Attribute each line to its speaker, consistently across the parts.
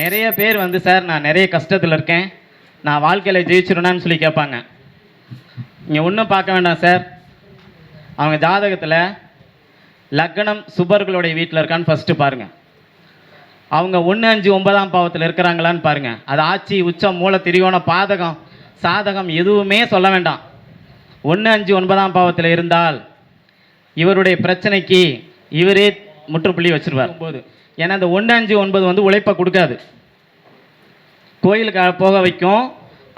Speaker 1: நிறைய பேர் வந்து சார் நான் நிறைய கஷ்டத்தில் இருக்கேன். நான் வாழ்க்கையில் ஜெயிச்சிருனான்னு சொல்லி கேட்பாங்க. நீங்கள் ஒன்றும் பார்க்க வேண்டாம் சார். அவங்க ஜாதகத்தில் லக்னம் சுபர்களுடைய வீட்டில் இருக்கான்னு ஃபஸ்ட்டு பாருங்கள் அவங்க ஒன்று அஞ்சு ஒன்பதாம் பாவத்தில் இருக்கிறாங்களான்னு பாருங்கள் அது ஆட்சி உச்சம் மூல திரியோண பாதகம் சாதகம் எதுவுமே சொல்ல வேண்டாம். ஒன்று அஞ்சு ஒன்பதாம் பாவத்தில் இருந்தால் இவருடைய பிரச்சனைக்கு இவரே முற்றுப்புள்ளி வச்சிருவார். போது ஏன்னா அந்த ஒன்று அஞ்சு ஒன்பது வந்து உழைப்பை கொடுக்காது. கோயிலுக்கு போக வைக்கும்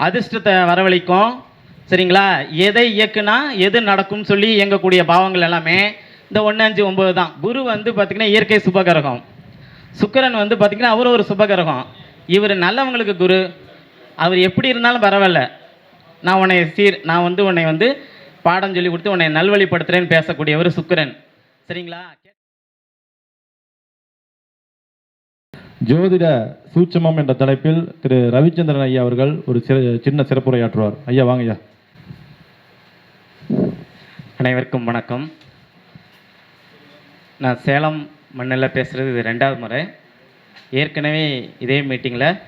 Speaker 1: அதிர்ஷ்டத்தை வரவழைக்கும். சரிங்களா? எதை இயக்குனா எது நடக்கும்னு சொல்லி இயங்கக்கூடிய பாவங்கள் எல்லாமே இந்த ஒன்று அஞ்சு ஒம்பது தான். குரு வந்து பார்த்திங்கன்னா இயற்கை சுபகரகம். சுக்கிரன் வந்து பார்த்திங்கன்னா அவர் ஒரு சுபகரகம். இவர் நல்லவங்களுக்கு குரு. அவர் எப்படி இருந்தாலும் பரவாயில்ல. நான் உன்னை சீர் நான் வந்து உன்னை வந்து பாடம் சொல்லி கொடுத்து உன்னை நல்வழிப்படுத்துகிறேன்னு பேசக்கூடியவர் சுக்கிரன். சரிங்களா?
Speaker 2: ஜோதிட சூட்சமம் என்ற தலைப்பில் திரு ரவிச்சந்திரன் ஐயா அவர்கள் ஒரு சின்ன சிறப்புரையாற்றுவார். ஐயா வாங்க ஐயா.
Speaker 1: அனைவருக்கும் வணக்கம். நான் சேலம் மண்ணில் பேசுகிறது இது ரெண்டாவது முறை. ஏற்கனவே இதே மீட்டிங்கில்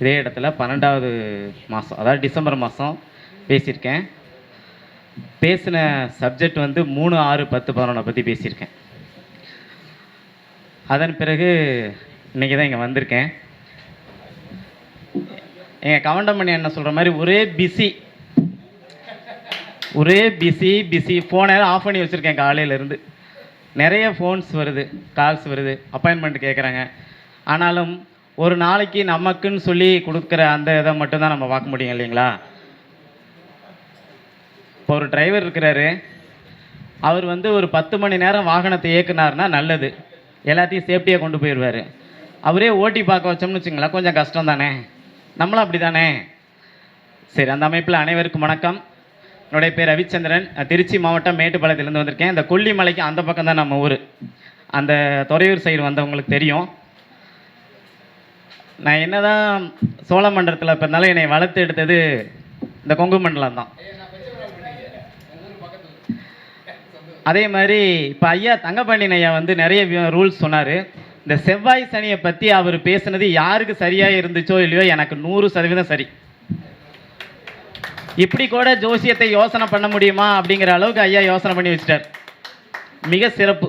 Speaker 1: இதே இடத்துல பன்னெண்டாவது மாதம் அதாவது டிசம்பர் மாதம் பேசியிருக்கேன். பேசின சப்ஜெக்ட் வந்து மூணு ஆறு பத்து பதினொன்றை பற்றி பேசியிருக்கேன். அதன் பிறகு இன்றைக்கி தான் இங்கே வந்திருக்கேன். எங்கள் கவண்டமணி என்ன சொல்கிற மாதிரி ஒரே பிஸி ஒரே பிஸி பிஸி ஃபோனை ஆஃப் பண்ணி வச்சுருக்கேன் காலையிலேருந்து நிறைய ஃபோன்ஸ் வருது கால்ஸ் வருது அப்பாயின்மெண்ட் கேட்குறாங்க ஆனாலும் ஒரு நாளைக்கு நமக்குன்னு சொல்லி கொடுக்குற அந்த இதை மட்டும்தான் நம்ம பார்க்க முடியும் இல்லைங்களா? இப்போ ஒரு டிரைவர் இருக்கிறாரு. அவர் வந்து ஒரு பத்து மணி நேரம் வாகனத்தை இயக்குனாருன்னா நல்லது. எல்லாத்தையும் சேஃப்டியாக கொண்டு போயிடுவார். அவரே ஓட்டி பார்க்க வச்சோம்னு வச்சுங்களேன் கொஞ்சம் கஷ்டம் தானே நம்மளும் அப்படி தானே சரி அந்த அமைப்பில் அனைவருக்கும் வணக்கம். என்னுடைய பேர் ரவிச்சந்திரன். திருச்சி மாவட்டம் மேட்டுப்பாளையத்துலேருந்து வந்திருக்கேன். இந்த கொல்லிமலைக்கு அந்த பக்கம் தான் நம்ம ஊர். அந்த துறையூர் சைடு வந்தவங்களுக்கு தெரியும். நான் என்னதான் சோழ மண்டலத்தில் பிறந்தாலும் என்னை வளர்த்து எடுத்தது இந்த கொங்கு மண்டலம் தான். அதே மாதிரி இப்போ ஐயா தங்கப்பாண்டியன் ஐயா வந்து நிறைய ரூல்ஸ் சொன்னார். இந்த செவ்வாய் சனியை பற்றி அவர் பேசுனது யாருக்கு சரியாக இருந்துச்சோ இல்லையோ எனக்கு நூறு சதவீதம் சரி. இப்படி கூட ஜோசியத்தை யோசனை பண்ண முடியுமா அப்படிங்கிற அளவுக்கு ஐயா யோசனை பண்ணி வச்சிட்டார். மிக சிறப்பு.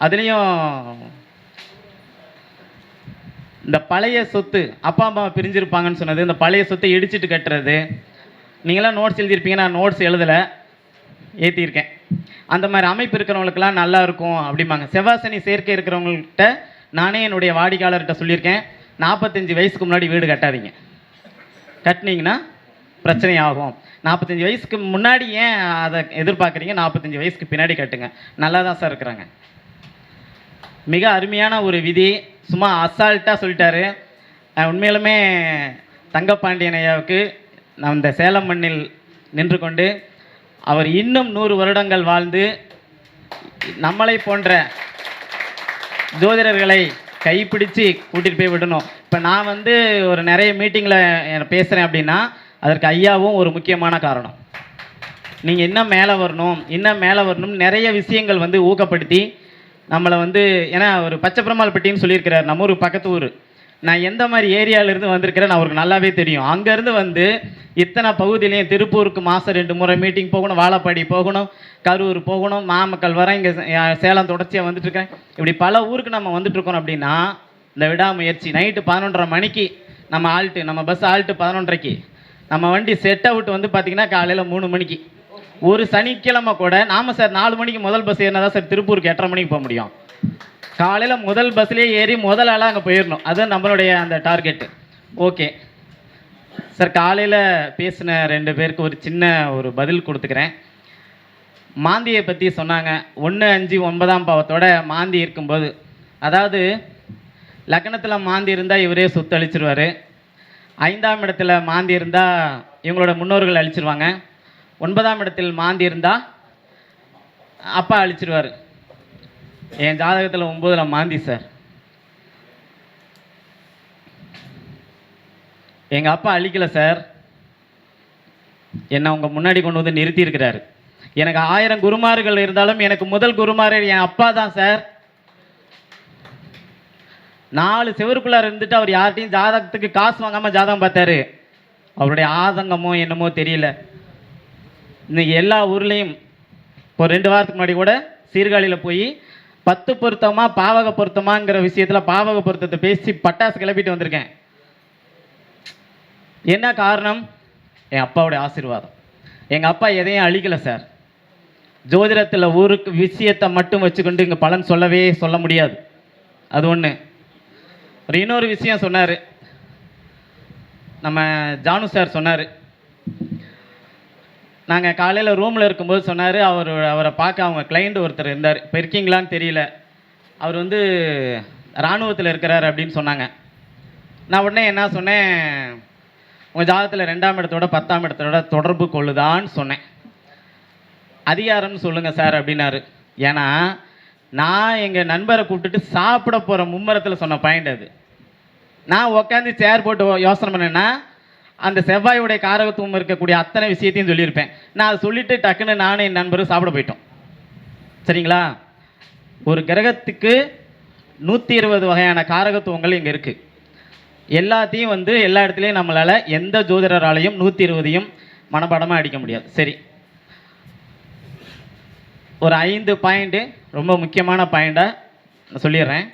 Speaker 1: அதுலேயும் இந்த பழைய சொத்து அப்பா அம்மா பிரிஞ்சிருப்பாங்கன்னு சொன்னது இந்த பழைய சொத்தை இடிச்சிட்டு கட்டுறது. நீங்களாம் நோட்ஸ் எழுதியிருப்பீங்க நான் நோட்ஸ் எழுதலை. ஏற்றியிருக்கேன் அந்த மாதிரி அமைப்பு இருக்கிறவங்களுக்குலாம் நல்லா இருக்கும் அப்படிம்பாங்க. செவ்வாசனி சேர்க்கை இருக்கிறவங்கள்ட்ட நானே என்னுடைய வாடிக்கையாளர்கிட்ட சொல்லியிருக்கேன் நாற்பத்தஞ்சு வயசுக்கு முன்னாடி வீடு கட்டாதீங்க. கட்டினீங்கன்னா பிரச்சனை ஆகும் நாற்பத்தஞ்சு வயசுக்கு முன்னாடி ஏன் அதை எதிர்பார்க்குறீங்க? நாற்பத்தஞ்சு வயசுக்கு பின்னாடி கட்டுங்க. நல்லா தான் சார் இருக்கிறாங்க. மிக அருமையான ஒரு விதி. சும்மா அசால்ட்டாக சொல்லிட்டாரு. உண்மையிலுமே தங்கப்பாண்டியன் ஐயாவுக்கு நான் இந்த சேலம் மண்ணில் நின்று கொண்டு அவர் இன்னும் நூறு வருடங்கள் வாழ்ந்து நம்மளை போன்ற ஜோதிடர்களை கைப்பிடிச்சு கூட்டிகிட்டு போய் விடணும். இப்போ நான் வந்து ஒரு நிறைய மீட்டிங்கில் பேசுகிறேன் அப்படின்னா அதற்கு ஐயாவும் ஒரு முக்கியமான காரணம். நீங்கள் இன்னும் மேலே வரணும் இன்னும் மேலே வரணும் நிறைய விஷயங்கள் வந்து ஊக்கப்படுத்தி நம்மளை வந்து ஏன்னா ஒரு பச்சை பெருமாள்பட்டின்னு சொல்லியிருக்கிறார் நம்ம ஊர் பக்கத்து ஊர். நான் எந்த மாதிரி ஏரியாவிலேருந்து வந்திருக்கிறேன் அவருக்கு நல்லாவே தெரியும். அங்கேருந்து வந்து இத்தனை பகுதியிலையும் திருப்பூருக்கு மாதம் ரெண்டு முறை மீட்டிங் போகணும் வாழப்பாடி போகணும் கரூர் போகணும் நாமக்கல் வர இங்கே சேலம் தொடர்ச்சியாக வந்துட்டுருக்கேன். இப்படி பல ஊருக்கு நம்ம வந்துட்டுருக்கோம் அப்படின்னா இந்த விடாமுயற்சி நைட்டு பதினொன்றரை மணிக்கு நம்ம ஆல்ட்டு நம்ம பஸ் ஆல்ட்டு பதினொன்றரைக்கு நம்ம வண்டி செட் அவுட் வந்து பார்த்திங்கன்னா காலையில் மூணு மணிக்கு. ஒரு சனிக்கிழமை கூட நாம சார் நாலு மணிக்கு முதல் பஸ் ஏறினா தான் சார் திருப்பூருக்கு எட்டரை மணிக்கு போக முடியும். காலையில் முதல் பஸ்லேயே ஏறி முதல் ஆளாக அங்கே போயிடணும் அதுதான் நம்மளுடைய அந்த டார்கெட்டு. ஓகே. சார் காலையில் பேசின ரெண்டு பேருக்கு ஒரு சின்ன ஒரு பதில் கொடுத்துக்கிறேன். மாந்தியை பற்றி சொன்னாங்க. ஒன்று அஞ்சு ஒன்பதாம் பாவத்தோட மாந்தி இருக்கும்போது அதாவது லக்னத்தில் மாந்தி இருந்தால் இவரே சொத்து அழிச்சிருவார் ஐந்தாம் இடத்துல மாந்தி இருந்தால் இவங்களோட முன்னோர்கள் அழிச்சிருவாங்க. ஒன்பதாம் இடத்தில் மாந்தி இருந்தால் அப்பா அழிச்சிருவார். என் ஜாதகத்தில் ஒம்பதில் மாந்தி சார். எங்கள் அப்பா அழிக்கலை சார். என்னை உங்கள் முன்னாடி கொண்டு வந்து நிறுத்தியிருக்கிறாரு. எனக்கு ஆயிரம் குருமார்கள் இருந்தாலும் எனக்கு முதல் குருமாரர் என் அப்பா தான் சார். நாலு செவருக்குள்ளார் இருந்துட்டு அவர் யார்கிட்டையும் ஜாதகத்துக்கு காசு வாங்காமல் ஜாதகம் பார்த்தாரு. அவருடைய ஆதங்கமோ என்னமோ தெரியல. இன்னைக்கு எல்லா ஊர்லேயும் ஒரு ரெண்டு வாரத்துக்கு முன்னாடி கூட சீர்காழியில் போய் பத்து பொருத்தமா பாவக பொருத்தமாங்கிற விஷயத்தில் பாவக பொருத்தத்தை பேசி பட்டாசு கிளப்பிட்டு வந்திருக்கேன். என்ன காரணம்? என் அப்பாவுடைய ஆசீர்வாதம். எங்கள் அப்பா எதையும் அழிக்கலை சார். ஜோதிடத்தில் ஊருக்கு விஷயத்தை மட்டும் வச்சுக்கொண்டு இங்கே பலன் சொல்லவே சொல்ல முடியாது. அது ஒன்று ஒரு இன்னொரு விஷயம் சொன்னார். நம்ம ஜானு சார் சொன்னார். நாங்கள் காலையில் ரூமில் இருக்கும்போது சொன்னார் அவர் அவரை பார்க்க அவங்க கிளைண்ட் ஒருத்தர் இருந்தார். இப்போ இருக்கீங்களான்னு தெரியல. அவர் வந்து இராணுவத்தில் இருக்கிறார் அப்படின்னு சொன்னாங்க. நான் உடனே என்ன சொன்னேன் உங்கள் ஜாதகத்தில் ரெண்டாம் இடத்தோட பத்தாம் இடத்தோட தொடர்பு கொள்ளுதான்னு சொன்னேன். அதிகாரம்னு சொல்லுங்கள் சார் அப்படின்னாரு. ஏன்னா நான் எங்கள் நண்பரை கூப்பிட்டுட்டு சாப்பிட போகிற மும்மரத்தில் சொன்ன பாயிண்ட் அது. நான் உட்காந்து சேர் போட்டு யோசனை பண்ணேன்னா அந்த செவ்வாயுடைய காரகத்துவம் இருக்கக்கூடிய அத்தனை விஷயத்தையும் சொல்லியிருப்பேன். நான் அதை சொல்லிவிட்டு டக்குன்னு நானும் என் நண்பரும் சாப்பிட போயிட்டோம். சரிங்களா? ஒரு கிரகத்துக்கு நூற்றி இருபது வகையான காரகத்துவங்கள் இங்கே இருக்குது எல்லாத்தையும் வந்து எல்லா இடத்துலையும் நம்மளால் எந்த ஜோதிடராலையும் நூற்றி இருபதையும் மனப்பாடமாக அடிக்க முடியாது. சரி. ஒரு ஐந்து பாயிண்ட்டு ரொம்ப முக்கியமான பாயிண்ட்டாக நான் சொல்லிடுறேன்.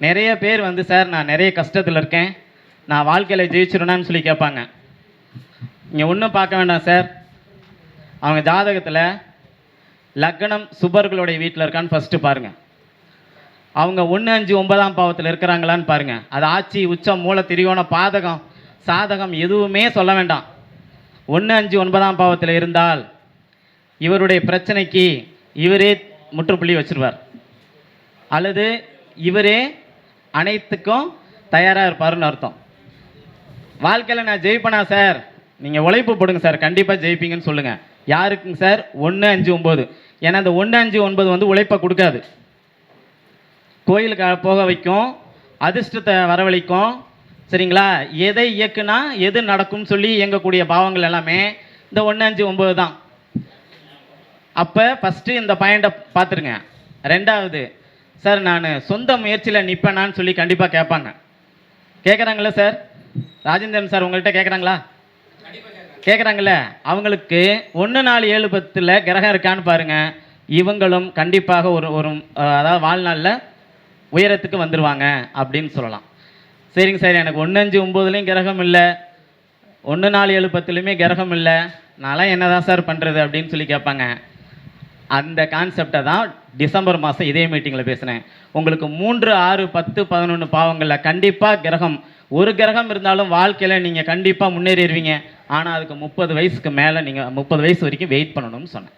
Speaker 1: நிறைய பேர் வந்து சார் நான் நிறைய கஷ்டத்தில் இருக்கேன். நான் வாழ்க்கையில் ஜெயிச்சிருனான்னு சொல்லி கேட்பாங்க. இங்கே ஒன்றும் பார்க்க வேண்டாம் சார் அவங்க ஜாதகத்தில் லக்னம் சுபர்களுடைய வீட்டில் இருக்கான்னு ஃபஸ்ட்டு பாருங்கள் அவங்க ஒன்று அஞ்சு ஒன்பதாம் பாவத்தில் இருக்கிறாங்களான்னு பாருங்கள் அது ஆட்சி உச்சம் மூல திரியோன பாதகம் சாதகம் எதுவுமே சொல்ல வேண்டாம். ஒன்று அஞ்சு ஒன்பதாம் பாவத்தில் இருந்தால் இவருடைய பிரச்சனைக்கு இவரே முற்றுப்புள்ளி வச்சிருவார். அல்லது இவரே அனைத்துக்கும் தயாராக இருப்பாருன்னு அர்த்தம். வாழ்க்கையில் நான் ஜெயிப்பேனா சார்? நீங்கள் உழைப்பு போடுங்க சார். கண்டிப்பாக ஜெயிப்பீங்கன்னு சொல்லுங்கள் யாருக்குங்க சார்? ஒன்று அஞ்சு ஒம்பது ஏன்னா அந்த ஒன்று அஞ்சு ஒன்பது வந்து உழைப்பை கொடுக்காது. கோயிலுக்கு போக வைக்கும் அதிர்ஷ்டத்தை வரவழைக்கும். சரிங்களா? எதை இயக்குனா எது நடக்கும்னு சொல்லி இயங்கக்கூடிய பாவங்கள் எல்லாமே இந்த ஒன்று அஞ்சு ஒம்பது தான். அப்போ ஃபஸ்ட்டு இந்த பாயிண்ட்டை பார்த்துருங்க. ரெண்டாவது சார் நான் சொந்த முயற்சியில் நிற்பேனான்னு சொல்லி கண்டிப்பாக கேட்பாங்க. கேட்குறாங்களே சார்? ராஜேந்திரன் சார் உங்கள்கிட்ட கேட்குறாங்களா கேட்குறாங்கல்ல அவங்களுக்கு ஒன்று நாலு ஏழு பத்தில் கிரகம் இருக்கான்னு பாருங்கள் இவங்களும் கண்டிப்பாக ஒரு ஒரு அதாவது வாழ்நாளில் உயரத்துக்கு வந்துடுவாங்க அப்படின்னு சொல்லலாம். சரிங்க சார் எனக்கு ஒன்று அஞ்சு ஒம்போதுலேயும் கிரகம் இல்லை. ஒன்று நாலு ஏழு பத்துலேயுமே கிரகம் இல்லை. நான்லாம் என்ன தான் சார் பண்ணுறது அப்படின்னு சொல்லி கேட்பாங்க. அந்த கான்செப்டை தான் டிசம்பர் மாதம் இதே மீட்டிங்கில் பேசினேன். உங்களுக்கு மூன்று ஆறு பத்து பதினொன்று பாவங்களில் கண்டிப்பாக கிரகம். ஒரு கிரகம் இருந்தாலும் வாழ்க்கையில் நீங்கள் கண்டிப்பாக முன்னேறிடுவீங்க. ஆனால் அதுக்கு முப்பது வயசுக்கு மேலே நீங்கள் முப்பது வயசு வரைக்கும் வெயிட் பண்ணணும்னு சொன்னேன்.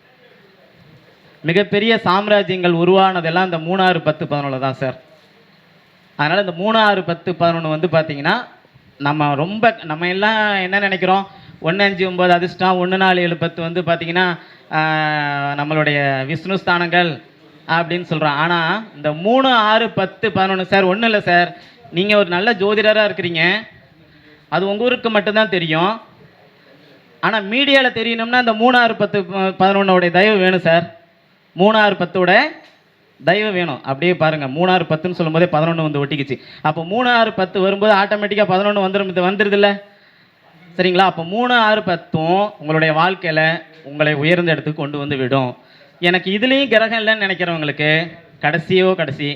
Speaker 1: மிகப்பெரிய சாம்ராஜ்யங்கள் உருவானதெல்லாம் இந்த மூணாறு பத்து பதினொன்று தான் சார். அதனால் இந்த மூணாறு பத்து பதினொன்று வந்து பார்த்தீங்கன்னா நம்ம ரொம்ப நம்ம எல்லாம் என்ன நினைக்கிறோம்? ஒன்று அஞ்சு ஒம்பது அதிர்ஷ்டம் ஒன்று நாலு ஏழு பத்து வந்து பார்த்தீங்கன்னா நம்மளுடைய விஷ்ணு ஸ்தானங்கள் அப்படின்னு சொல்கிறோம் ஆனால் இந்த மூணு ஆறு பத்து பதினொன்று சார் ஒன்றும் இல்லை சார். நீங்கள் ஒரு நல்ல ஜோதிடராக இருக்கிறீங்க. அது உங்கள் ஊருக்கு மட்டும்தான் தெரியும். ஆனால் மீடியாவில் தெரியணும்னா இந்த மூணாறு பத்து பதினொன்னோடைய தயவு வேணும் சார். மூணாறு பத்தோட தயவு வேணும். அப்படியே பாருங்கள் மூணாறு பத்துன்னு சொல்லும்போதே பதினொன்று வந்து ஒட்டிக்கிச்சு. அப்போ மூணாறு பத்து வரும்போது ஆட்டோமேட்டிக்காக பதினொன்று வந்துடும் இது வந்துடுதுல்ல சரிங்களா? அப்போ மூணு ஆறு பத்தும் உங்களுடைய வாழ்க்கையில் உங்களை உயர்ந்த இடத்துக்கு கொண்டு வந்து விடும். எனக்கு இதுலேயும் கிரகம் இல்லைன்னு நினைக்கிறவங்களுக்கு கடைசியோ கடைசி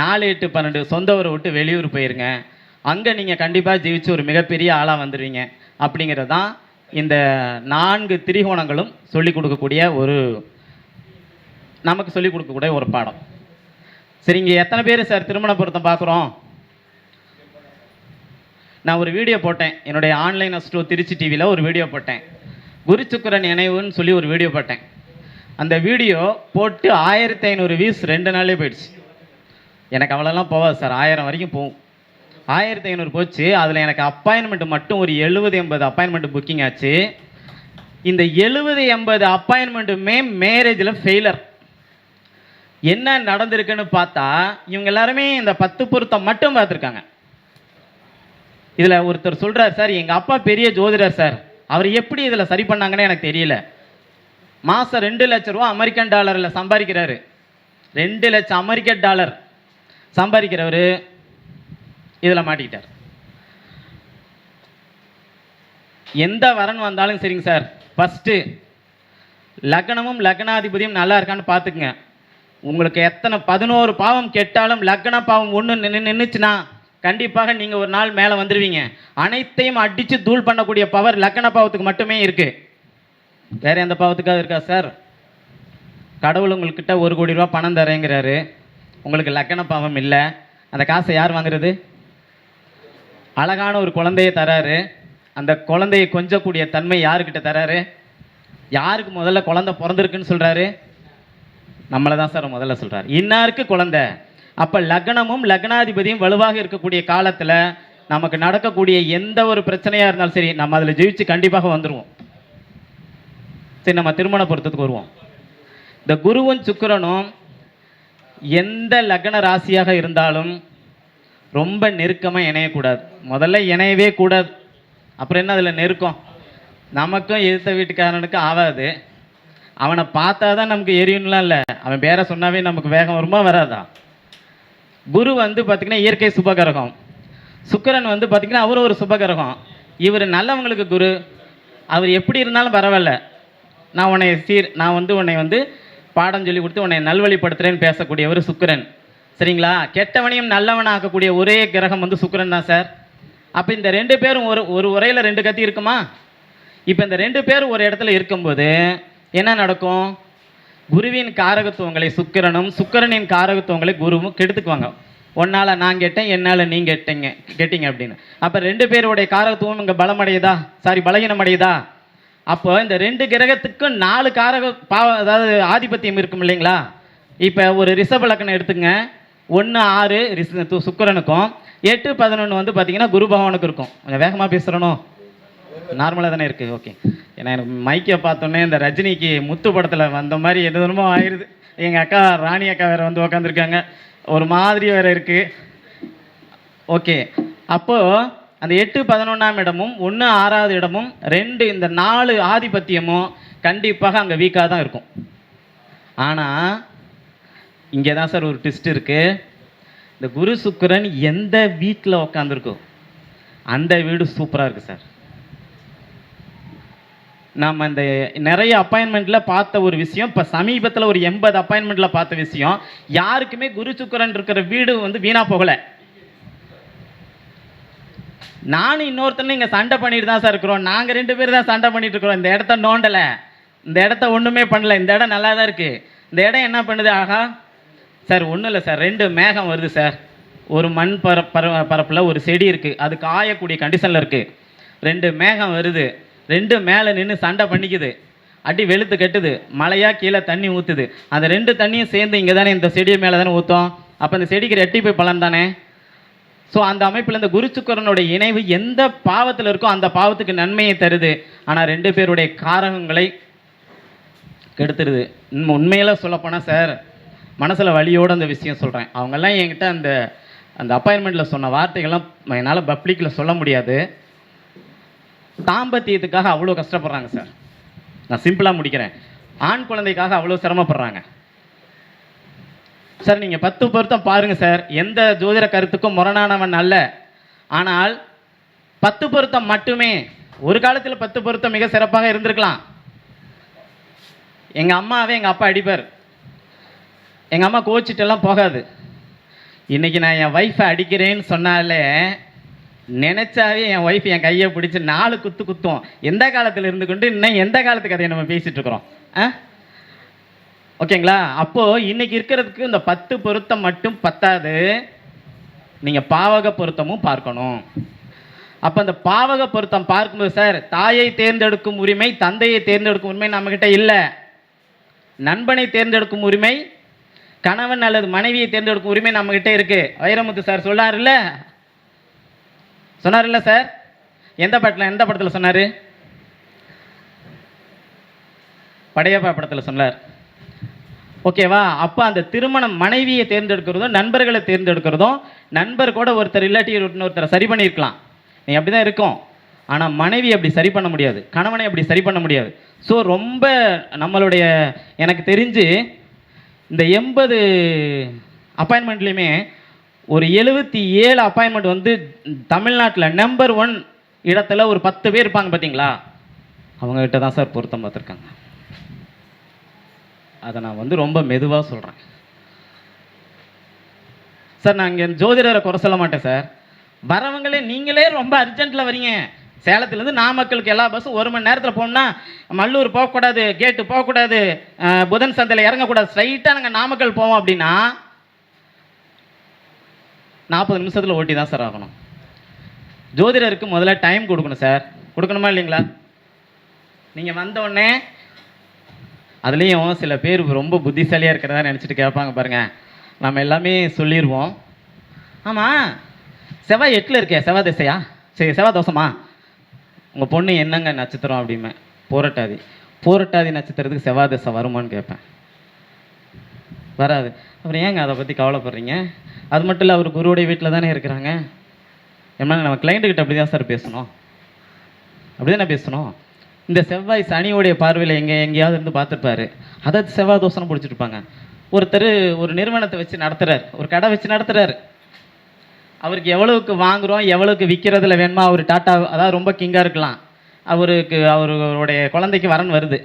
Speaker 1: நாலு எட்டு பன்னெண்டு சொந்த ஊரை விட்டு வெளியூர் போயிருங்க. அங்கே நீங்கள் கண்டிப்பாக ஜீவித்து ஒரு மிகப்பெரிய ஆளாக வந்துடுவீங்க அப்படிங்கிறது தான் இந்த நான்கு திரிகோணங்களும் சொல்லிக் கொடுக்கக்கூடிய ஒரு நமக்கு சொல்லிக் கொடுக்கக்கூடிய ஒரு பாடம். சரி இங்கே எத்தனை பேர் சார் திருமண பொருத்தம் பார்க்குறோம்? நான் ஒரு வீடியோ போட்டேன். என்னுடைய ஆன்லைன் அஸ்ட்ரோ திருச்சி டிவியில் ஒரு வீடியோ போட்டேன். குரு நினைவுன்னு சொல்லி ஒரு வீடியோ போட்டேன். அந்த வீடியோ போட்டு ஆயிரத்தி ஐநூறு வியூஸ் ரெண்டு நாளே போயிடுச்சு. எனக்கு அவ்வளோலாம் போகாது சார். ஆயிரம் வரைக்கும் போகும். ஆயிரத்தி ஐநூறு போச்சு. அதில் எனக்கு அப்பாயின்மெண்ட் மட்டும் ஒரு எழுபது எண்பது அப்பாயின்மெண்ட் புக்கிங் ஆச்சு. இந்த எழுபது எண்பது அப்பாயின்மெண்ட்டுமே மேரேஜில் ஃபெயிலர் என்ன நடந்திருக்குன்னு பார்த்தா இவங்க எல்லாருமே இந்த பத்து பொருத்தம் மட்டும் பார்த்துருக்காங்க. இதில் ஒருத்தர் சொல்கிறார் சார் எங்கள் அப்பா பெரிய ஜோதிடர் சார். அவர் எப்படி இதில் சரி பண்ணாங்கன்னு எனக்கு தெரியல. மாதம் ரெண்டு லட்ச ரூபா அமெரிக்கன் டாலரில் சம்பாதிக்கிறாரு. ரெண்டு லட்சம் அமெரிக்க டாலர் சம்பாதிக்கிறவர் இதில் மாட்டிக்கிட்டார். எந்த வரன் வந்தாலும் சரிங்க சார். ஃபஸ்ட்டு லக்னமும் லக்னாதிபதியும் நல்லா இருக்கான்னு பார்த்துக்குங்க. உங்களுக்கு எத்தனை பதினோரு பாவம் கெட்டாலும் லக்ன பாவம் ஒன்று நின்று நின்றுச்சுன்னா கண்டிப்பாக நீங்கள் ஒரு நாள் மேலே வந்துடுவீங்க அனைத்தையும் அடித்து தூள் பண்ணக்கூடிய பவர் லக்கண பாவத்துக்கு மட்டுமே இருக்குது வேறு எந்த பாவத்துக்காக இருக்கா சார் கடவுள் உங்கள்கிட்ட ஒரு கோடி ரூபா பணம் தரேங்கிறாரு. உங்களுக்கு லக்கண பாவம் இல்லை. அந்த காசை யார் வாங்குறது? அழகான ஒரு குழந்தைய தராரு. அந்த குழந்தையை கொஞ்சக்கூடிய தன்மை யாருக்கிட்ட தராரு? யாருக்கு முதல்ல குழந்தை பிறந்திருக்குன்னு சொல்கிறாரு நம்மளை தான் சார் முதல்ல சொல்கிறார் இன்னாருக்கு குழந்தை? அப்போ லக்னமும் லக்னாதிபதியும் வலுவாக இருக்கக்கூடிய காலத்தில் நமக்கு நடக்கக்கூடிய எந்த ஒரு பிரச்சனையாக இருந்தாலும் சரி நம்ம அதில் ஜெயிச்சு கண்டிப்பாக வந்துடுவோம் சரி நம்ம திருமண பொருத்தத்துக்கு வருவோம். இந்த குருவும் சுக்கரனும் எந்த லக்ன ராசியாக இருந்தாலும் ரொம்ப நெருக்கமாக இணையக்கூடாது. முதல்ல இணையவே கூடாது. அப்புறம் என்ன அதில் நெருக்கம்? நமக்கும் எதிர்த்த வீட்டுக்காரனுக்கும் ஆகாது அவனை பார்த்தா தான் நமக்கு எரியும்லாம் இல்லை. அவன் பேரை சொன்னாவே நமக்கு வேகம் வருமா வராதா? குரு வந்து பார்த்திங்கன்னா இயற்கை சுபகிரகம். சுக்கிரன் வந்து பார்த்திங்கன்னா அவரும் ஒரு சுபகிரகம். இவர் நல்லவங்களுக்கு குரு. அவர் எப்படி இருந்தாலும் பரவாயில்ல. நான் உன்னை சீர் நான் வந்து உன்னை வந்து பாடம் சொல்லி கொடுத்து உன்னை நல்வழிப்படுத்துகிறேன்னு பேசக்கூடியவர் சுக்கரன். சரிங்களா? கெட்டவனையும் நல்லவன் ஒரே கிரகம் வந்து சுக்கரன் தான் சார். அப்போ இந்த ரெண்டு பேரும் ஒரு ஒரு உரையில் ரெண்டு கத்தி இருக்குமா? இப்போ இந்த ரெண்டு பேரும் ஒரு இடத்துல இருக்கும்போது என்ன நடக்கும்? குருவின் காரகத்துவங்களை சுக்கிரனும் சுக்கிரனின் காரகத்துவங்களை குருவும் கெடுத்துக்குவாங்க. ஒன்னால் நான் கேட்டேன் என்னால் நீ கேட்டீங்க கேட்டீங்க அப்படின்னு. அப்போ ரெண்டு பேருடைய காரகத்துவம் இங்கே பலமடையுதா? சாரி பலகீனம் அடையுதா அப்போ இந்த ரெண்டு கிரகத்துக்கும் நாலு காரக பாவ அதாவது ஆதிபத்தியம் இருக்கும் இல்லைங்களா? இப்போ ஒரு ரிஷப லக்கணம் எடுத்துங்க ஒன்று ஆறு ரிஷ சுக்கரனுக்கும் சுக்கிரனுக்கும் எட்டு பதினொன்று வந்து பார்த்தீங்கன்னா குரு பகவானுக்கு இருக்கும். கொஞ்சம் வேகமாக பேசுகிறனோ நார்மலாக தானே இருக்குது ஓகே ஏன்னா எனக்கு மைக்கை பார்த்தோன்னே இந்த ரஜினிக்கு முத்து படத்தில் வந்த மாதிரி என்னதுமோ ஆயிடுது எங்கள் அக்கா ராணி அக்கா வேறு வந்து உக்காந்துருக்காங்க. ஒரு மாதிரி வேறு இருக்குது ஓகே. அப்போது அந்த எட்டு பதினொன்றாம் இடமும் ஒன்று ஆறாவது இடமும் ரெண்டு இந்த நாலு ஆதிபத்தியமும் கண்டிப்பாக அங்கே வீக்காக தான் இருக்கும். ஆனால் இங்கே தான் சார் ஒரு ட்விஸ்ட் இருக்குது இந்த குரு சுக்கரன் எந்த வீட்டில் உக்காந்துருக்கோ அந்த வீடு சூப்பராக இருக்குது சார் நம்ம இந்த நிறைய அப்பாயின்மெண்ட்டில் பார்த்த ஒரு விஷயம் இப்போ சமீபத்தில் ஒரு எண்பது அப்பாயின்மெண்ட்டில் பார்த்த விஷயம் யாருக்குமே குரு சுக்கரன் இருக்கிற வீடு வந்து வீணாக போகலை. நானும் இன்னொருத்தனும் இங்கே சண்டை பண்ணிட்டு தான் சார் இருக்கிறோம். நாங்கள் ரெண்டு பேர் தான் சண்டை பண்ணிட்டு இருக்கிறோம். இந்த இடத்த நோண்டலை. இந்த இடத்த ஒன்றுமே பண்ணல. இந்த இடம் நல்லா தான் இருக்குது இந்த இடம் என்ன பண்ணுது? ஆகா சார் ஒன்றும் இல்லை சார் ரெண்டு மேகம் வருது சார் ஒரு மண் பர பர பரப்பில் ஒரு செடி இருக்குது அது காயக்கூடிய கண்டிஷனில் இருக்குது ரெண்டு மேகம் வருது. ரெண்டு மேலே நின்று சண்டை பண்ணிக்குது. அடி வெளுத்து கட்டுது. மழையாக கீழே தண்ணி ஊற்றுது அந்த ரெண்டு தண்ணியும் சேர்ந்து இங்கே தானே இந்த செடியை மேலே தானே ஊற்றும் அப்போ இந்த செடிக்கு ரெட்டிப்பை பலன் தானே? ஸோ அந்த அமைப்பில் இந்த குருச்சுக்கரனுடைய இணைவு எந்த பாவத்தில் இருக்கோ அந்த பாவத்துக்கு நன்மையை தருது. ஆனால் ரெண்டு பேருடைய காரகங்களை கெடுத்துருது. உண்மை உண்மையில சொல்லப்போனால் சார் மனசில் வழியோடு அந்த விஷயம் சொல்கிறேன் அவங்கெல்லாம் என்கிட்ட அந்த அந்த அப்பாயின்மெண்ட்டில் சொன்ன வார்த்தைகள்லாம் என்னால் பப்ளிக்கில் சொல்ல முடியாது. தாம்பத்தியத்துக்காக அவ்வளோ கஷ்டப்படுறாங்க சார். நான் சிம்பிளாக முடிக்கிறேன். ஆண் குழந்தைக்காக அவ்வளோ சிரமப்படுறாங்க. சார் நீங்கள் பத்து பொருத்தம் பாருங்கள் சார். எந்த ஜோதிட கருத்துக்கும் முரணானவன் அல்ல. ஆனால் பத்து பொருத்தம் மட்டுமே ஒரு காலத்தில் பத்து பொருத்தம் மிக சிறப்பாக இருந்திருக்கலாம். எங்கள் அம்மாவே எங்கள் அப்பா அடிப்பார். எங்கள் அம்மா கோச்சிட்டெல்லாம் போகாது. இன்றைக்கி நான் என் ஒய்ஃபை அடிக்கிறேன்னு சொன்னாலே நினைச்சாவே என் ஒய்ஃப் என் கையை பிடிச்சி நாலு குத்து குத்தும். எந்த காலத்தில் இருந்து கொண்டு இன்னும் எந்த காலத்து கதையை நம்ம பேசிகிட்டு இருக்கிறோம்? ஆ? ஓகேங்களா? அப்போது இன்றைக்கி இருக்கிறதுக்கு இந்த பத்து பொருத்தம் மட்டும் பத்தாது. நீங்கள் பாவக பொருத்தமும் பார்க்கணும். அப்போ அந்த பாவக பொருத்தம் பார்க்கும்போது சார் தாயை தேர்ந்தெடுக்கும் உரிமை தந்தையை தேர்ந்தெடுக்கும் உரிமை நம்மக்கிட்ட இல்லை. நண்பனை தேர்ந்தெடுக்கும் உரிமை கணவன் அல்லது மனைவியை தேர்ந்தெடுக்கும் உரிமை நம்மக்கிட்ட இருக்குது வைரமுத்து சார் சொன்னார்ல இல்லை சார்? எந்த படத்தில் எந்த படத்தில் சொன்னார்? படையப்பா படத்தில் சொன்னார். ஓகேவா? அப்போ அந்த திருமணம் மனைவியை தேர்ந்தெடுக்கிறதும் நண்பர்களை தேர்ந்தெடுக்கிறதும் நண்பர் கூட ஒருத்தர் இல்லாட்டி இன்னொருத்தரை சரி பண்ணியிருக்கலாம். நீ அப்படி தான் இருக்கும். ஆனால் மனைவி அப்படி சரி பண்ண முடியாது. கணவனை அப்படி சரி பண்ண முடியாது. ஸோ ரொம்ப நம்மளுடைய எனக்கு தெரிஞ்சு இந்த எண்பது அப்பாயின்மெண்ட்லேயுமே ஒரு எழுபத்தி ஏழு அப்பாயின்மெண்ட் வந்து தமிழ்நாட்டில் நம்பர் ஒன் இடத்துல ஒரு பத்து பேர் இருப்பாங்க பார்த்தீங்களா அவங்ககிட்ட தான் சார் பொருத்தம் பார்த்துருக்காங்க. அதை நான் வந்து ரொம்ப மெதுவாக சொல்கிறேன் சார் நான் இங்கே ஜோதிடரை குறை சொல்ல மாட்டேன் சார். வரவங்களே நீங்களே ரொம்ப அர்ஜென்ட்டில் வரீங்க. சேலத்துலேருந்து நாமக்கலுக்கு எல்லா பஸ்ஸும் ஒரு மணி நேரத்தில் போகணும்னா மல்லூர் போகக்கூடாது கேட்டு போகக்கூடாது புதன் சந்தையில் இறங்கக்கூடாது. ஸ்ட்ரைட்டாக நாங்கள் நாமக்கல் போவோம் அப்படின்னா நாற்பது நிமிஷத்தில் ஓட்டி தான் சார் ஆகணும். ஜோதிடருக்கு முதல்ல டைம் கொடுக்கணும் சார் கொடுக்கணுமா இல்லைங்களா? நீங்கள் வந்த உடனே அதுலேயும் சில பேர் ரொம்ப புத்திசாலியாக இருக்கிறதா நினச்சிட்டு கேட்பாங்க பாருங்க. நம்ம எல்லாமே சொல்லிடுவோம் ஆமாம் செவ்வாய் எட்டில் இருக்கே செவ்வாய் திசையா? சரி செவ்வாய் தோசமா உங்கள் பொண்ணு என்னங்க நட்சத்திரம் அப்படிமே போரட்டாதி. போரட்டாதி நட்சத்திரத்துக்கு செவ்வாய் திசை வருமான்னு கேட்பேன். வராது. அப்புறம் ஏங்க அதை பற்றி கவலைப்படுறீங்க? அது மட்டும் இல்லை அவர் குருவுடைய வீட்டில் தானே இருக்கிறாங்க. என்ன நம்ம கிளைண்ட்டுக்கிட்ட அப்படி தான் சார் பேசணும். அப்படி தானே பேசணும்? இந்த செவ்வாய் சனியோடைய பார்வையில் எங்கே எங்கேயாவது இருந்து பார்த்துருப்பாரு. அதை செவ்வாய் தோசனம் பிடிச்சிருப்பாங்க. ஒருத்தர் ஒரு நிறுவனத்தை வச்சு நடத்துகிறார் ஒரு கடை வச்சு நடத்துகிறார் அவருக்கு எவ்வளவுக்கு வாங்குறோம் எவ்வளவுக்கு விற்கிறதுல வேணுமா அவர் டாட்டா அதாவது ரொம்ப கிங்காக இருக்கலாம். அவருக்கு அவருடைய குழந்தைக்கு வரன் வருது.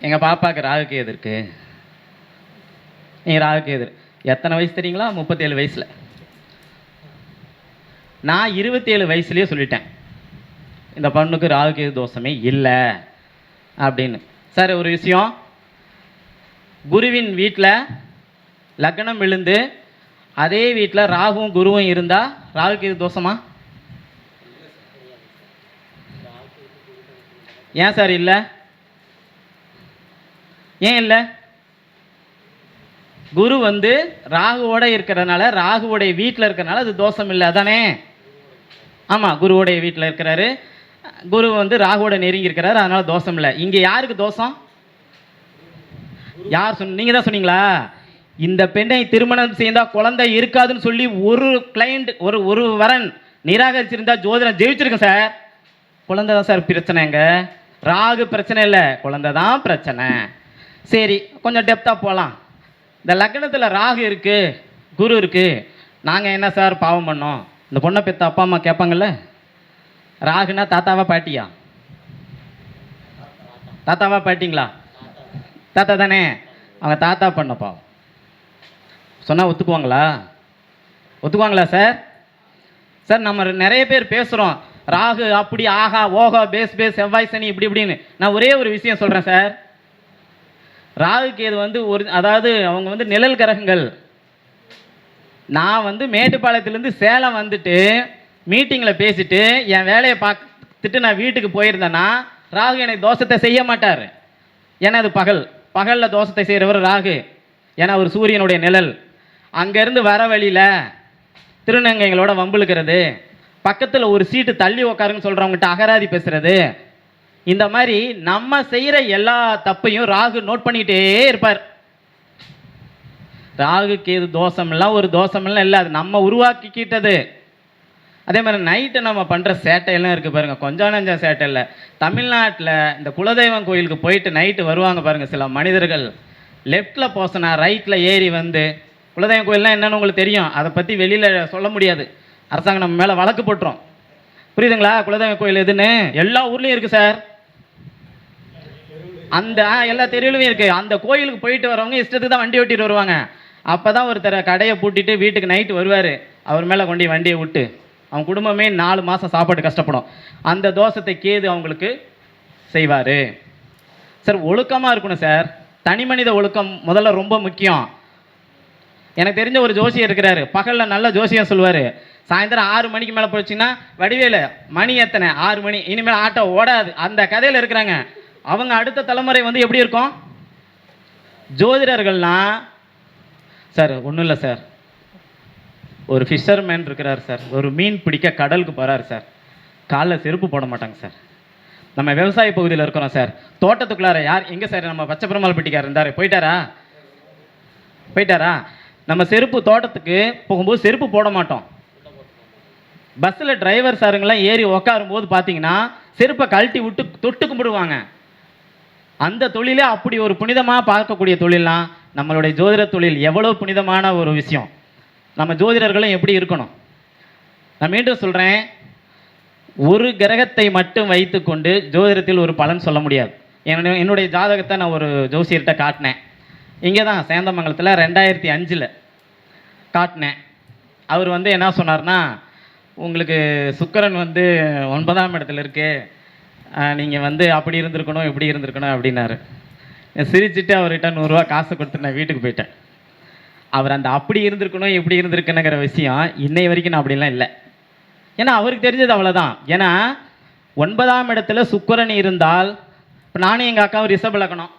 Speaker 1: எங்கள் பாப்பாவுக்கு ராகுக்கு எதிர்க்கு நீங்கள் ராகுக்கு எதிர் எத்தனை வயசு தெரியுங்களா? முப்பத்தேழு வயசில். நான் இருபத்தேழு வயசுலேயே சொல்லிட்டேன். இந்த பொண்ணுக்கு ராகுக்கு எது தோஷமே இல்லை. அப்படின்னு. சார் ஒரு விஷயம். குருவின் வீட்டில் லக்னம் விழுந்து அதே வீட்டில் ராகுவும் குருவும் இருந்தால் ராகுக்கு எது தோஷமா? ஏன் சார் இல்லை? ஏன் இல்லை? குரு வந்து ராகுவோட இருக்கிறதுனால ராகுவோடைய வீட்டில் இருக்கிறனால அது தோஷம் இல்லை அதானே? ஆமாம் குருவோடைய வீட்டில் இருக்கிறாரு. குரு வந்து ராகுவோட நெருங்கி இருக்கிறாரு அதனால தோஷம் இல்லை. இங்கே யாருக்கு தோஷம்? யார் சொன்ன நீங்கள் தான் சொன்னீங்களா? இந்த பெண்ணை திருமணம் செய்தால் குழந்தை இருக்காதுன்னு சொல்லி ஒரு கிளைண்ட் ஒரு ஒரு வரன் நிராகரிச்சிருந்தா ஜோதிடம் ஜெயிச்சிருக்கேன் சார். குழந்தை தான் சார் பிரச்சனைங்க ராகு பிரச்சனை இல்லை குழந்தை தான் பிரச்சனை. சரி கொஞ்சம் டெப்த்தாக போகலாம் இந்த லக்னத்தில் ராகு இருக்குது குரு இருக்குது நாங்கள் என்ன சார் பாவம் பண்ணோம்? இந்த பொண்ணை பெத்த அப்பா அம்மா கேட்பாங்கல்ல? ராகுனா தாத்தாவா பாட்டியா? தாத்தாவா பாட்டிங்களா? தாத்தா தானே? அவங்க தாத்தா பண்ண பாவம். சொன்னால் ஒத்துக்குவாங்களா? ஒத்துக்குவாங்களா சார்? சார் நம்ம நிறைய பேர் பேசுகிறோம் ராகு அப்படி ஆகா ஓகா பேஸ் பேஸ் செவ்வாய் சனி இப்படி இப்படின்னு. நான் ஒரே ஒரு விஷயம் சொல்கிறேன் சார். ராகுக்கு இது வந்து ஒரு அதாவது அவங்க வந்து நிழல் கிரகங்கள். நான் வந்து மேட்டுப்பாளையத்துலேருந்து சேலம் வந்துட்டு மீட்டிங்கில் பேசிட்டு என் வேலையை பார்த்துட்டு நான் வீட்டுக்கு போயிருந்தேன்னா ராகு எனக்கு தோஷத்தை செய்ய மாட்டார். ஏன்னா அது பகல். பகலில் தோஷத்தை செய்கிறவர் ராகு. ஏன்னா அவர் சூரியனுடைய நிழல். அங்கேருந்து வர வழியில் திருநங்கைகளோட வம்பிழுக்கிறது. பக்கத்தில் ஒரு சீட்டு தள்ளி உக்காருன்னு சொல்கிறவங்ககிட்ட அகராதி பேசுகிறது இந்த மாதிரி நம்ம செய்கிற எல்லா தப்பையும் ராகு நோட் பண்ணிக்கிட்டே இருப்பார். ராகுக்கு இது தோஷம்லாம் ஒரு தோஷமெல்லாம் இல்லை. அது நம்ம உருவாக்கிக்கிட்டது. அதே மாதிரி நைட்டு நம்ம பண்ணுற சேட்டையெல்லாம் இருக்குது பாருங்கள் கொஞ்சம் நஞ்ச சேட்டை இல்லை. தமிழ்நாட்டில் இந்த குலதெய்வம் கோயிலுக்கு போயிட்டு நைட்டு வருவாங்க பாருங்கள் சில மனிதர்கள். லெஃப்டில் போசனா ரைட்டில் ஏறி வந்து குலதெய்வம் கோயில்லாம் என்னென்னு உங்களுக்கு தெரியும். அதை பற்றி வெளியில் சொல்ல முடியாது. அரசாங்கம் நம்ம மேலே வழக்கு போட்டுரும். புரியுதுங்களா? குலதெய்வம் கோயில் எதுன்னு? எல்லா ஊர்லேயும் இருக்குது சார். அந்த எல்லா தெருவிலும் இருக்கு. அந்த கோயிலுக்கு போயிட்டு வரவங்க இஷ்டத்துக்கு தான் வண்டி ஓட்டிட்டு வருவாங்க. அப்போ தான் ஒருத்தர் கடையை பூட்டிட்டு வீட்டுக்கு நைட்டு வருவார். அவர் மேலே கொண்டு வண்டியை விட்டு. அவன் குடும்பமே நாலு மாதம் சாப்பாடு கஷ்டப்படும். அந்த தோஷத்தை கேது அவங்களுக்கு செய்வார். சார் ஒழுக்கமாக இருக்கணும் சார். தனி மனித ஒழுக்கம் முதல்ல ரொம்ப முக்கியம். எனக்கு தெரிஞ்ச ஒரு ஜோசியர் இருக்கிறாரு. பகலில் நல்ல ஜோசியம் சொல்லுவார். சாயந்தரம் ஆறு மணிக்கு மேலே போச்சுன்னா வடிவேலு மணி எத்தனை ஆறு மணி. இனிமேல் ஆட்டோ ஓடாது. அந்த கதையில் இருக்கிறாங்க. அவங்க அடுத்த தலைமுறை வந்து எப்படி இருக்கும்? ஜோதிடர்கள்லாம் சார் ஒன்றும் இல்லை சார். ஒரு ஃபிஷர்மேன் இருக்கிறார் சார். ஒரு மீன் பிடிக்க கடலுக்கு போகிறார் சார். காலில் செருப்பு போட மாட்டாங்க சார். நம்ம விவசாய பகுதியில் இருக்கிறோம் சார். தோட்டத்துக்குள்ளார யார் எங்கே சார்? நம்ம பச்சை பெருமாள் பெட்டிக்கார் இருந்தார். போயிட்டாரா? போயிட்டாரா? நம்ம செருப்பு தோட்டத்துக்கு போகும்போது செருப்பு போட மாட்டோம். பஸ்ஸில் டிரைவர் சாருங்கெல்லாம் ஏறி உக்காரும்போது பார்த்தீங்கன்னா செருப்பை கழட்டி விட்டு தொட்டு கும்பிடுவாங்க. அந்த தொழிலே அப்படி ஒரு புனிதமாக பார்க்கக்கூடிய தொழிலாம் நம்மளுடைய ஜோதிட தொழில் எவ்வளோ புனிதமான ஒரு விஷயம். நம்ம ஜோதிடர்களும் எப்படி இருக்கணும்? நான் மீண்டும் சொல்கிறேன் ஒரு கிரகத்தை மட்டும் வைத்துக்கொண்டு ஜோதிடத்தில் ஒரு பலன் சொல்ல முடியாது. என்னுடைய என்னுடைய ஜாதகத்தை நான் ஒரு ஜோசியர்கிட்ட காட்டினேன். இங்கே தான் சேந்தமங்கலத்தில் ரெண்டாயிரத்தி அஞ்சில் காட்டினேன். அவர் வந்து என்ன சொன்னார்னா உங்களுக்கு சுக்கரன் வந்து ஒன்பதாம் இடத்துல இருக்குது நீங்கள் வந்து அப்படி இருந்திருக்கணும் இப்படி இருந்திருக்கணும் அப்படின்னாரு. சிரிச்சுட்டு அவர்கிட்ட நூறுரூவா காசு கொடுத்து நான் வீட்டுக்கு போயிட்டேன். அவர் அந்த அப்படி இருந்திருக்கணும் இப்படி இருந்திருக்குனுங்கிற விஷயம் இன்னை வரைக்கும் நான் அப்படிலாம் இல்லை. ஏன்னா அவருக்கு தெரிஞ்சது அவ்வளோதான் ஏன்னா ஒன்பதாம் இடத்துல சுக்கரன் இருந்தால் இப்போ நானும் எங்கள் அக்காவும் ரிஷப லக்னம்.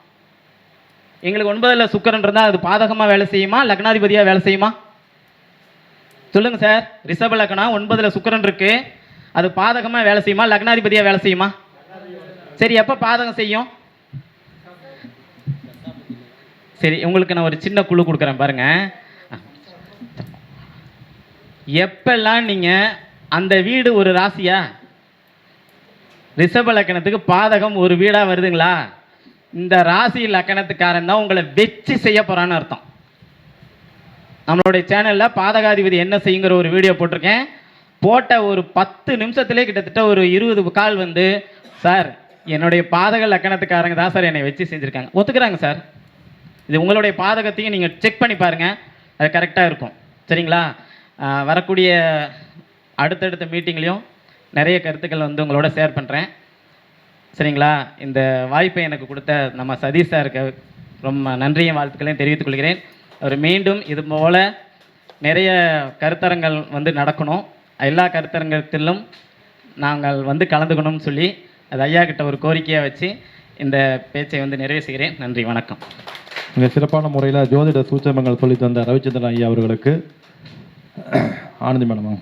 Speaker 1: எங்களுக்கு ஒன்பதில் சுக்கரன் இருந்தால் அது பாதகமாக வேலை செய்யுமா? லக்னாதிபதியாக வேலை செய்யுமா? சொல்லுங்கள் சார். ரிஷப லக்னம் ஒன்பதில் சுக்கரன் இருக்குது அது பாதகமாக வேலை செய்யுமா? லக்னாதிபதியாக வேலை செய்யுமா? சரி எப்போ பாதகம் செய்யும்? சரி உங்களுக்கு நான் ஒரு சின்ன குழு கொடுக்குறேன் பாருங்க. எப்பெல்லாம் நீங்கள் அந்த வீடு ஒரு ராசியா? ரிஷப லக்கணத்துக்கு பாதகம் ஒரு வீடாக வருதுங்களா? இந்த ராசி லக்கணத்துக்காரன் தான் உங்களை வெச்சு செய்ய போகிறான்னு அர்த்தம். நம்மளுடைய சேனலில் பாதகாதிபதி என்ன செய்யுங்கிற ஒரு வீடியோ போட்டிருக்கேன். போட்ட ஒரு பத்து நிமிஷத்துலேயே கிட்டத்தட்ட ஒரு இருபது கால் வந்து சார் என்னுடைய பாதக லக்கணத்துக்காரங்க தான் சார் என்னை வச்சு செஞ்சுருக்காங்க. ஒத்துக்கிறாங்க சார். இது உங்களுடைய பாதகத்தையும் நீங்கள் செக் பண்ணி பாருங்கள் அது கரெக்டாக இருக்கும். சரிங்களா? வரக்கூடிய அடுத்தடுத்த மீட்டிங்லேயும் நிறைய கருத்துக்கள் வந்து உங்களோட ஷேர் பண்ணுறேன் சரிங்களா? இந்த வாய்ப்பை எனக்கு கொடுத்த நம்ம சதீஷ் சாருக்கு ரொம்ப நன்றியும் வாழ்த்துக்களையும் தெரிவித்துக் கொள்கிறேன். அவர் மீண்டும் இது போல் நிறைய கருத்தரங்கள் வந்து நடக்கணும். எல்லா கருத்தரங்கத்திலும் நாங்கள் வந்து கலந்துக்கணும்னு சொல்லி அது ஐயா கிட்ட ஒரு கோரிக்கையாக வச்சு இந்த பேச்சை வந்து நிறைவு செய்கிறேன். நன்றி வணக்கம்.
Speaker 2: மிக சிறப்பான முறையில் ஜோதிட சூச்சமங்கள் சொல்லி தந்த ரவிச்சந்திரன் ஐயா அவர்களுக்கு ஆனந்தி மேடம்.